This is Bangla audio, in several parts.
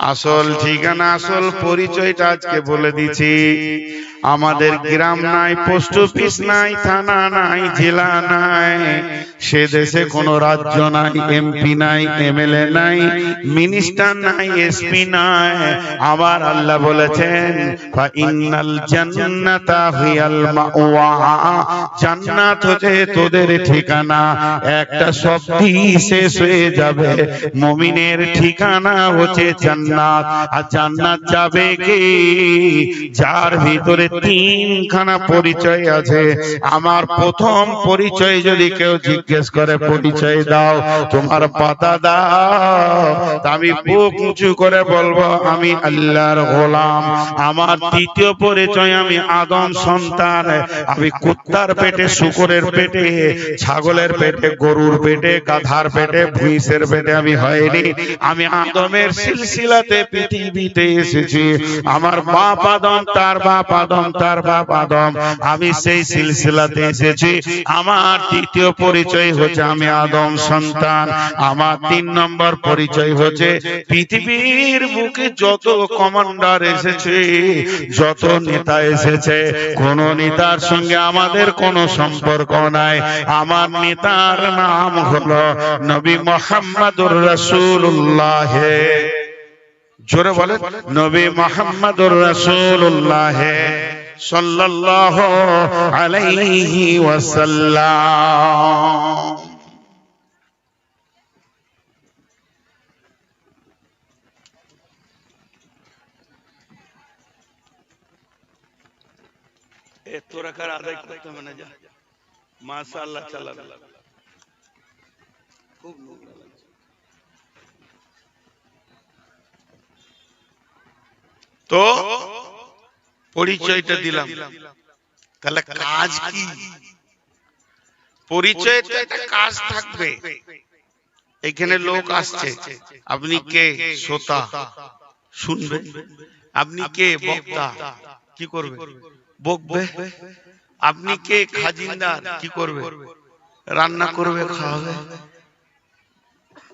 আসল ঠিকানা আসল পরিচয়টা আজকে বলে দিছি আমাদের গ্রাম নাই পোস্ট অফিস নাই থানা নাই জেলা নাই সে দেশে কোনো রাজ্য নাই এমপি নাই এমএলএ নাই মিনিস্টার নাই এসপি নাই আবার আল্লাহ বলেছেন ফা ইন্নাল জান্নাতা হিয়াল মাওয়া। জান্নাত হচ্ছে তোদের ঠিকানা। একটা শব্দই শেষ হয়ে যাবে। মুমিনের ঠিকানা হচ্ছে জান্নাত। আর জান্নাত যাবে কি? যার ভিতরে তিনখানা পরিচয় আছে। আমার প্রথম পরিচয় যদি কেউ জিজ্ঞেস করে, পরিচয় দাও, তোমার পাতা দাও। আমি বুক উঁচু করে বলব, আমি আল্লাহর গোলাম। আমার পরিচয় আমি আদম সন্তান। আমি কুত্তার পেটে, শুকরের পেটে, ছাগলের পেটে, গরুর পেটে, গাধার পেটে, ভুইসের পেটে আমি হয়নি। আমি আদমের সিলসিলাতে পৃথিবীতে এসেছি। আমার বাপ আদম, তার বাপ আদম। তার বাপ আদম। আমি সেই সিলসিলাতে এসেছি। আমার দ্বিতীয় পরিচয় হচ্ছে আমি আদম সন্তান। আমার তিন নম্বর পরিচয় হচ্ছে পৃথিবীর বুকে যত কমান্ডার এসেছে, যত নেতা এসেছে, কোন নেতার সঙ্গে আমাদের কোনো সম্পর্ক নাই। আমার নেতার নাম হলো নবী মোহাম্মদুর রাসূলুল্লাহ। জোরে বলেন নবী মোহাম্মদুর রাসূলুল্লাহ সাল্লাল্লাহু আলাইহি ওয়াসাল্লাম। এ তোরা কার আদায় করতে মানে যা। মাশাআল্লাহ চালাবে। খুব তো পরিচয়টা দিলাম। তাহলে কাজ কি? পরিচয়টা একটা কাজ থাকবে। এখানে লোক আসছে। আপনি কে? শ্রোতা। শুনবেন আপনি কে? বক্তা। কি করবে? বকবে? আপনি কে? খাজিনদার। কি করবে? রান্না করবে, খাওয়াবে।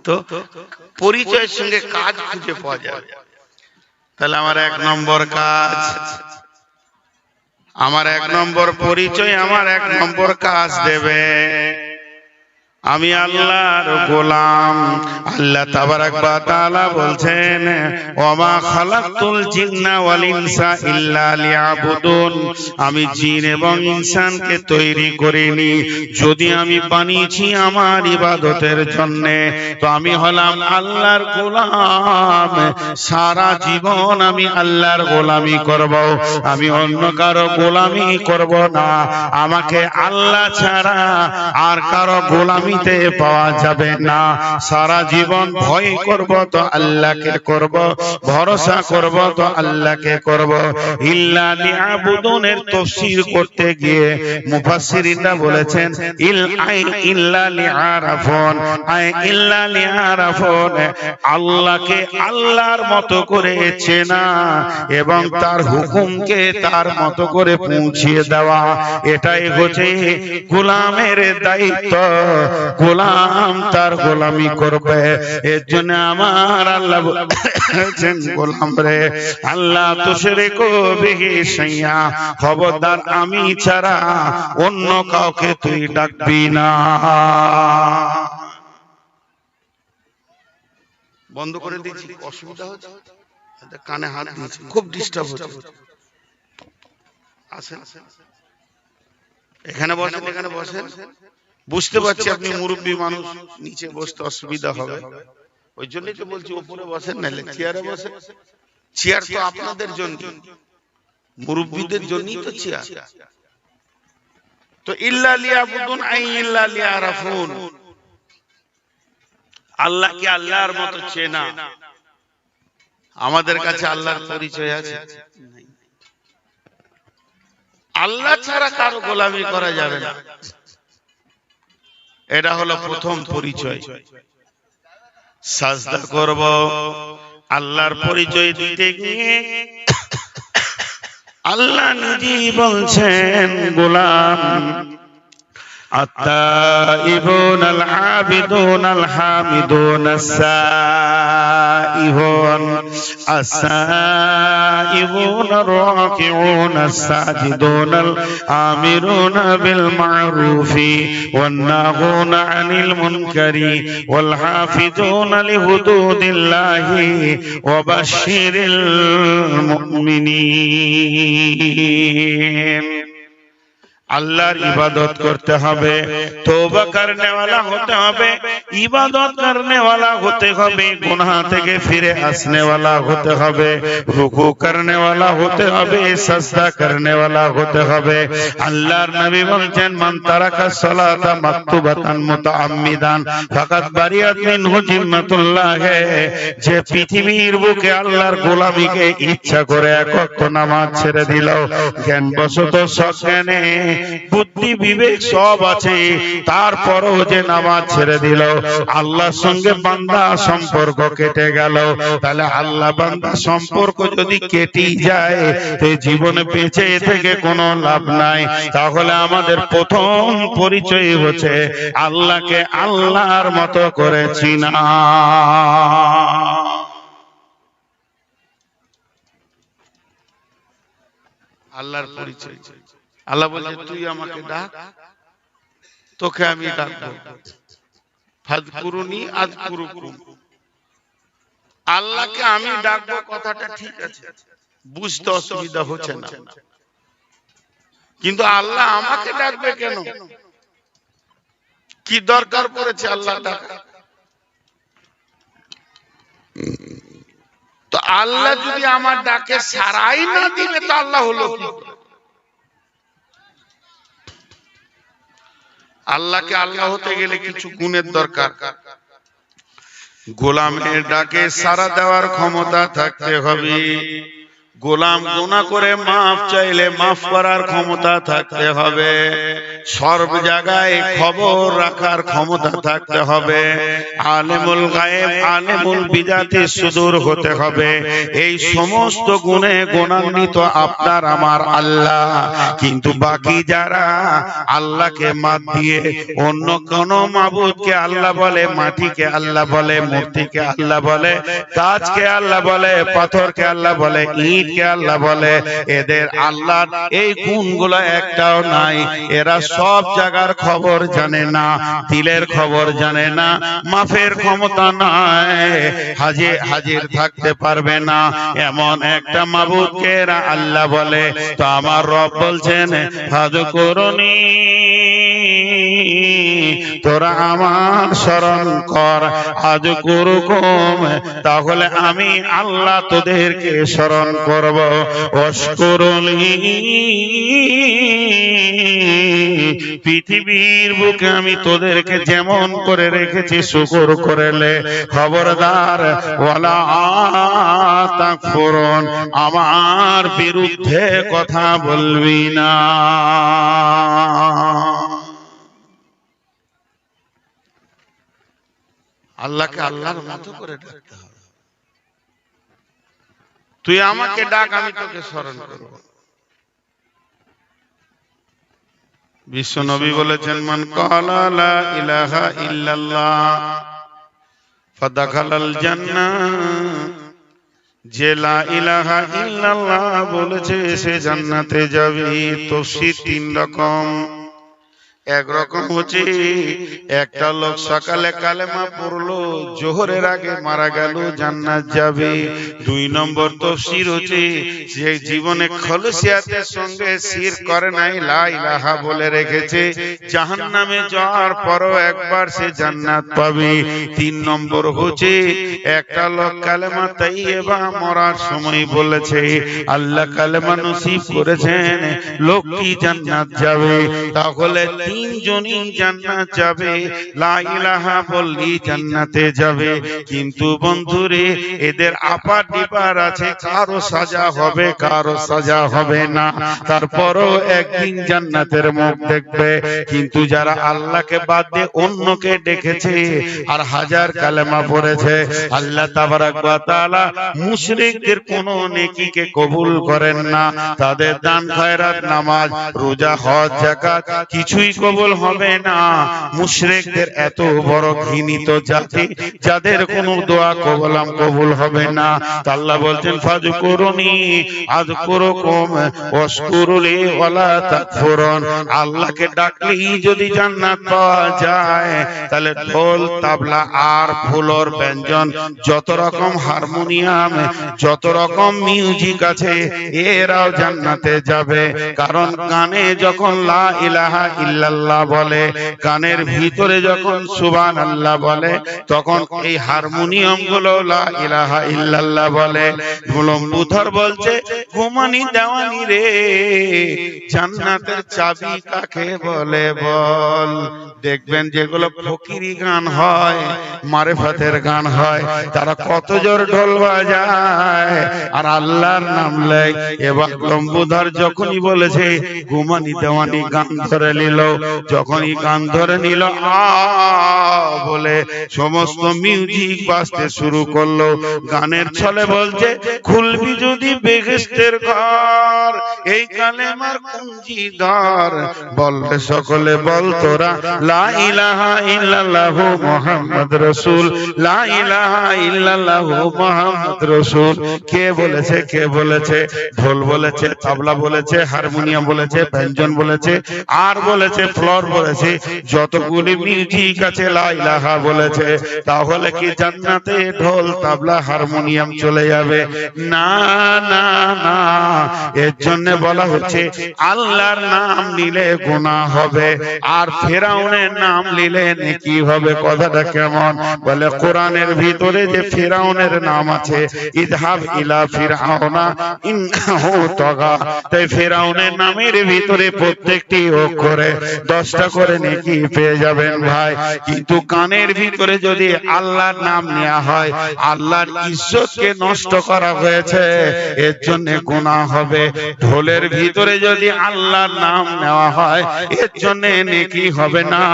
তো পরিচয়ের সঙ্গে কাজ খুঁজে পাওয়া যাবে। তাহলে আমার এক নম্বর কাজ। আমার এক নম্বর পরিচয় আমার এক নম্বর কাজ দেবে। আমি আল্লাহর গোলাম। আল্লাহ তাবারাক ওয়া তাআলা বলছেন, ওমা খালাকতুল জিন্না ওয়াল ইনসা ইল্লা লিয়াবুদুন। আমি জিন এবং ইনসানকে তৈরি করিনি। যদি আমি বানিয়েছি আমার ইবাদতের জন্য, তো আমি হলাম আল্লাহর গোলাম। সারা জীবন আমি আল্লাহর গোলামি করব। আমি অন্য কারও গোলামি করব না। আমাকে আল্লাহ ছাড়া আর কারও গোলামিতে পাওয়া যাবে না। সারা জীবন ভয় করব তো আল্লাহকে করব, ভরসা করব তো আল্লাহকে করব। ইল্লা লিয়াবুদুনের তাফসীর করতে গিয়ে মুফাসসিরিনরা বলেছেন, ইল আই ইল্লা লিআরাফুন। আই ইল্লা লিআরাফুন, আল্লাহকে আল্লাহর মতো করে চেনা এবং তার হুকুমকে তার মতো করে পৌঁছিয়ে দেওয়া। এটাই হচ্ছে গোলামের দায়িত্ব। গোলাম তার গোলামি করবে। এর জন্য আমার আল্লাহ বলেছেন, গোলাম রে, আল্লাহ তো সেরে কবি সাইয়া, খবরদার আমি ছাড়া অন্য কাউকে তুই ডাকবি না। বন্ধ করে দিচ্ছি অসুবিধা হচ্ছে। কানে হাত দিয়েছি, খুব ডিস্টার্ব হচ্ছে। আসেন। এখানে বসেন এখানে বসেন। বুঝতে পারছি আপনি মুরব্বী মানুষ নিচে বসতে অসুবিধা হবে। ওই জন্যই তো বলছি উপরে বসেন নাহলে চেয়ারে বসেন। চেয়ার তো আপনাদের জন্য মুরব্বীদের জন্যই তো চেয়ার তো ইল্লা লিয়াবুদুন আই ইল্লা লিয়ারাফুন। আল্লাহকে আল্লাহর মতো চেনা? আমাদের কাছে আল্লাহর পরিচয় আছে। আল্লাহ ছাড়া কারও গোলামি করা যাবে না। এটা হলো প্রথম পরিচয়। সাজদা করব, আল্লাহর পরিচয় দিতে গিয়ে আল্লাহ নিজে বলছেন, গোলাম আত্মা ইবন আল আবিদুন আল সা السائحون السائبون الراكعون الساجدون الآمرون بالمعروف والناهون عن المنكر والحافظون لحدود الله وبشر المؤمنين. আল্লাহর ইবাদত করতে হবে, তওবা করনেওয়ালা হতে হবে, ইবাদত করনেওয়ালা হতে হবে, গুনাহ থেকে ফিরে আসনেওয়ালা হতে হবে, রুকু করনেওয়ালা হতে হবে, সাজদা করনেওয়ালা হতে হবে। আল্লাহর নবী বলছেন, মান তারাকা সালাতা মাকতুবাতান মুতাআম্মিদান ফাকাত বারিয়াত মিনহু জিম্মাতুল্লাহ যে পৃথিবীর বুকে আল্লাহর গোলামীকে ইচ্ছা করে এক ওয়াক্ত নামাজ ছেড়ে দিল। জ্ঞান বশত সজ্ঞানে বুদ্ধি, বিবেক সব আছে। তারপরও যে নামাজ ছেড়ে দিল, আল্লাহর সঙ্গে বান্দা সম্পর্ক কেটে গেল। তাহলে আল্লাহ বান্দা সম্পর্ক যদি কেটেই যায়, তো জীবনে বেঁচে থেকে কোনো লাভ নাই। তাহলে আমাদের প্রথম পরিচয় হচ্ছে, আল্লাহকে আল্লাহর মতো করেছি না আল্লাহর পরিচয়। আল্লাহ বলে তুই আমাকে ডাক, তোকে আমি ডাকবো ফাদকুরুনি আযকুরুকুম আল্লাহকে আমি ডাকবো, কথাটা ঠিক আছে। বুঝতে অসুবিধা হচ্ছে না। কিন্তু আল্লাহ আমাকে ডাকবে কেন? কি দরকার পড়েছে আল্লাহ ডাকা তো আল্লাহ যদি আমার ডাকে সারাই না দিবে তো আল্লাহ হলো কি? আল্লাহকে আল্লাহ হতে গেলে কিছু গুণের দরকার। গোলামের ডাকে সারা দেওয়ার ক্ষমতা থাকতে হবে। গোলাম গুণা করে মাফ চাইলে মাফ করার ক্ষমতা থাকতে হবে। সর্ব জায়গায় খবর রাখার ক্ষমতা থাকতে হবে। আলেমুল গায়েব, আলেমুল বিজাতি সুদূর হতে হবে। এই সমস্ত গুণে গুণান্বিত আপনার আমার আল্লাহ। কিন্তু বাকি যারা আল্লাহকে মাত দিয়ে অন্য কোন মাবুদকে আল্লাহ বলে, মাটিকে আল্লাহ বলে, মূর্তিকে আল্লাহ বলে গাছকে আল্লাহ বলে, পাথরকে আল্লাহ বলে, ইটকে আল্লাহ বলে, এদের আল্লাহ এই গুণগুলো একটাও নাই। এরা সব জায়গার খবর জানে না, তিলের খবর জানে না, মাফের ক্ষমতা নাই। হাজির হাজির থাকতে পারবে না। এমন একটা মাবুদকে আল্লাহ বলে, তো আমার রব বলছেন, হাজ করুনি। তোরা আমার স্মরণ কর আজ করুকম, তাহলে আমি আল্লাহ তোদেরকে স্মরণ করব। অস্করলি পৃথিবীর বুকে আমি তোদেরকে যেমন করে রেখেছি, শুকর করেলে খবরদার, ওয়ালা আমার বিরুদ্ধে কথা বলবি না। আল্লাহকে আল্লাহর মতো করে ডাকতে হবে। তুই আমাকে ডাক, আমি তোকে স্মরণ করব। বিশ্ব নবী বলেছেন, মান কালা ইলাহা ইল্লাল্লাহ, ফাদাখালাল জান্নাহ। যে লা ইলাহা ইল্লাল্লাহ বলেছে, সে জান্নাতে যাবে। তফসির তিন রকম। একরকম হচ্ছে একটা লোক সকালে কালেমা পড়ল, জোহরের আগে মারা গেল, জান্নাত যাবে। দুই নম্বর তফসির হচ্ছে, যে জীবনে খলসিয়াতের সঙ্গে শির করে নাই, লা ইলাহা বলে রেখেছে, জাহান্নামে যাওয়ার পরও একবার সে জান্নাত পাবে। তিন নম্বর হচ্ছে, একটা লোক কালেমা তাইয়েবা মরার সময় বলেছে, আল্লাহ কালেমা নসিব করেছেন লোকটি জান্নাত যাবে? তাহলে তিনজনই জান্নাত যাবে। লা বললি জান্নাতে যাবে। কিন্তু বন্ধুরে, এদের আপার ডিপার আছে, কারও সাজা হবে, কারও সাজা হবে না। তারপরও একদিন জান্নাতের মুখ দেখবে। কিন্তু যারা আল্লাহকে বাদ দিয়ে অন্যকে ডেকেছে আর হাজার কালেমা পড়েছে, আল্লাহ মুশরিকদের কোন নেকিকে কবুল করেন না। তাদের দান খয়রাত, নামাজ, রোজা, হজ, যাকাত কিছুই কবুল হবে না। মুশরিকদের এত বড় ঘৃণিত জাতি, যাদের কোনো দোয়া কবলাম কবুল হবে না। আল্লাহ বলছেন ফাজকুরুনি আযকুরুকুম ওয়াশকুরুলি ওয়ালা তাকফুরুন। আল্লাহকে ডাকলেই যদি জান্নাত পাওয়া যায়, তাহলে ঢোল, তাবলা আর ফুলর ব্যঞ্জন, যত রকম হারমোনিয়াম, যত রকম মিউজিক আছে, এরাও জান্নাতে যাবে। কারণ গানে যখন লা ইলাহা ইল্লাল্লাহ বলে গানের ভিতরে যখন সুবান আল্লাহ বলে, তখন এই হারমোনিয়ামগুলো ইলাহা বলে। গুলম্বুধর বলছে, ঘুমানি দেওয়ানি রে, জান্নাতের চাবি কাকে বলে বল? দেখবেন যেগুলো ফকিরি গান হয়, মারেফাতের গান হয়, তারা কত জোর ঢোল বাজায়, আর আল্লাহর নাম লেয় এবার লম্বুধর যখনই বলেছে, ঘুমানি দেওয়ানি গান ধরে নিল যখনই গান ধরে নিল, আ বলে সমস্ত মিউজিক বাজতে শুরু করল। গানের ছলে বলছে, খুলবি যদি বেহেস্তের ঘর, এই কালেমার কুঞ্জিদার। বলবে সকলে, বল তোরা। ইল্লাল্লাহু মুহাম্মদ ইল্লাল্লাহু মুহাম্মদ কে বলেছে কে বলেছে? ঢোল বলেছে, তবলা বলেছে, হারমোনিয়াম বলেছে, ব্যঞ্জন বলেছে, আর বলেছে ফ্লোর বলেছে, যতগুলি মিউজিক আছে, লা ইলাহা বলেছে, তাহলে কি জান্নাতে ঢোল, তবলা, হারমোনিয়াম চলে যাবে? না না না। এর জন্য বলা হচ্ছে, আল্লাহর নাম নিলে গুনাহ হবে, আর ফেরাউনের নাম নিলে নেকি হবে। কথাটা কেমন? বলে, কোরআনের ভিতরে যে ফেরাউনের নাম আছে, ইদহাব ইলা ফিরাউনা ইন্নাহু তাগা। তাই ফেরাউনের নামের ভিতরে প্রত্যেকটি অক্ষরে দশটা করে নেকি পেয়ে যাবেন ভাই। কিন্তু কানের ভিতরে যদি আল্লাহর নাম নেওয়া হয়, আল্লাহর ইজ্জতকে নষ্ট করা হয়েছে, এর জন্য গুনাহ হবে। ঢোলের ভিতরে যদি আল্লাহর নাম নেওয়া হয়, এর জন্য নেকি হবে না।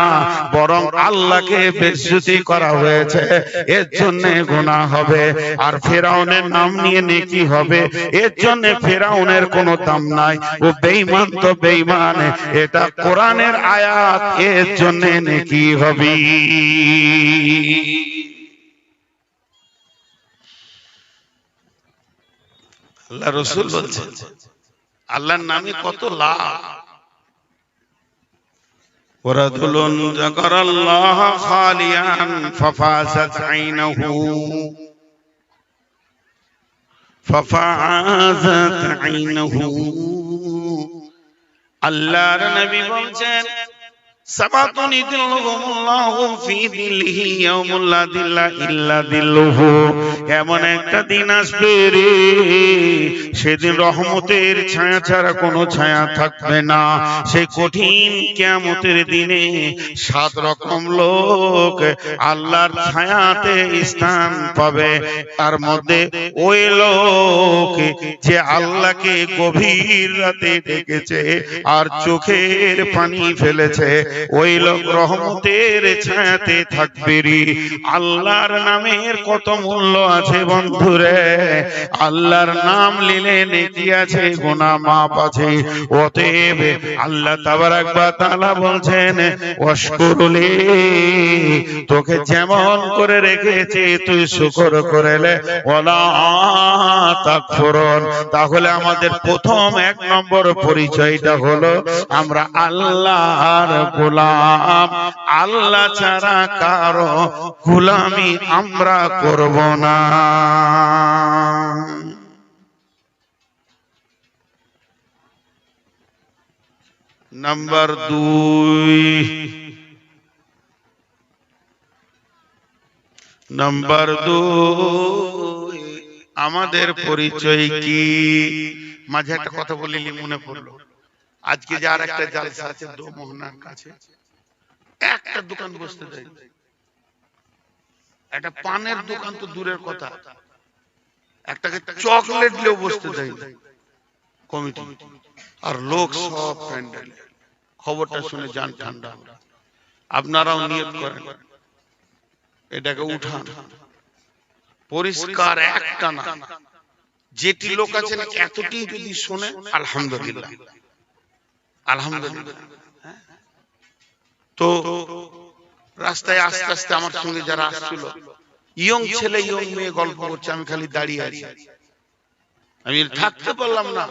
বরং আল্লাহকে বেজ্জতি করা হয়েছে, এর জন্য গুনাহ হবে। আর ফেরাউনের নাম নিয়ে নেকি হবে, এর জন্য ফেরাউনের কোনো দাম নাই। ও বেঈমান তো বেঈমান, এটা কোরআনের আয়াত এর জন্য নেকি হবে আল্লাহ রসুল বলছেন আল্লাহর নামে কত লাভ ورجل ذكر الله خاليا ففازت عينه ففازت عينه আল্লাহর নবী বলছেন এমন একটা দিন আসবে রে। সেদিন রহমতের ছায়া ছাড়া কোনো ছায়া থাকবে না। সেই কঠিন কিয়ামতের দিনে সাত রকম লোক আল্লাহর ছায়াতে স্থান পাবে। তার মধ্যে ওই লোক যে আল্লাহকে গভীর রাতে ডেকেছে আর চোখের পানি ফেলেছে। ওই লোক রহমতের ছায়াতে থাকবে রে। আল্লাহর নামের কত মূল্য আছে বন্ধুরে। আল্লাহর নাম নিলে নেকি আছে, গুনাহ মাপ আছে। অতএব আল্লাহ তাবারাক ওয়া তাআলা বলছেন ওয়াশকুরুলি তোকে যেমন করে রেখেছে, তুই শুকর করেলে ওয়ালা তাকফুরুন। তাহলে আমাদের প্রথম এক নম্বর পরিচয়টা হলো, আমরা আল্লাহর গোলাম, আল্লাহ ছাড়া কারও গোলামি আমরা করব না। নাম্বার দুই। নাম্বার দুই, আমাদের পরিচয় কি? মাঝে একটা কথা বলিলি, মনে পড়ল। আজকে যার একটা জালসা আছে দো মোহনার কাছে। একটা দোকান বসতে দেয়। একটা পানের দোকান তো দূরের কথা। একটাকে চকলেট দিলেও বসতে দেয় কমিটি। আর লোক সব প্যান্ডেল খবরটা শুনে যান ঠান্ডা। আপনারাও নিয়ত করেন। এটাকে উঠান। পরিষ্কার একটা না যেটি লোক আছেন এতটি যদি শোনে আলহামদুলিল্লাহ। তো রাস্তায় আস্তে আস্তে আমার সঙ্গে যারা আসছিল, ইয়ং ছেলে, ইয়ং মেয়ে গল্প করছে, আমি খালি দাঁড়িয়ে আছি। আমি থাকতে পারলাম না।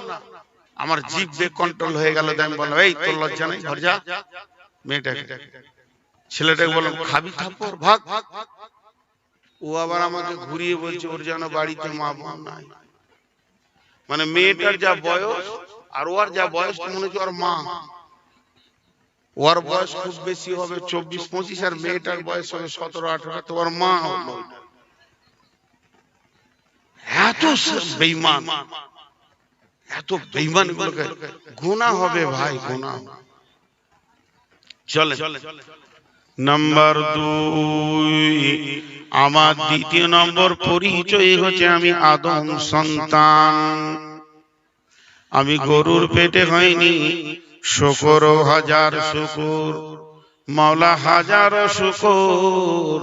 আমার বে কন্ট্রোল হয়ে গেল, আমি বললাম, এই, তোর লজ্জা নেই, ঘর যা। মেয়েটাকে, ছেলেটাকে বললাম, খাবি থাপ্পর ভাগ। ও আবার আমাকে ঘুরিয়ে বলছে, ওর যেন বাড়িতে মা বোন নাই। মানে মেয়েটার যা বয়স আর ওর যা বয়স মনে হচ্ছে ওর মা। ওর বয়স খুব বেশি হবে চব্বিশ, পঁচিশ, আর মেয়েটার বয়স হবে সতেরো, আঠারো, তো ওর মা এত বেইমান এত বেইমান গুণা হবে ভাই গুণা চলে নাম্বার দুই, আমার দ্বিতীয় নম্বর পরিচয় হচ্ছে আমি আদম সন্তান। আমি গরুর পেটে হয়নি শুকর হাজার শুকুর। মাওলা হাজার শুকুর।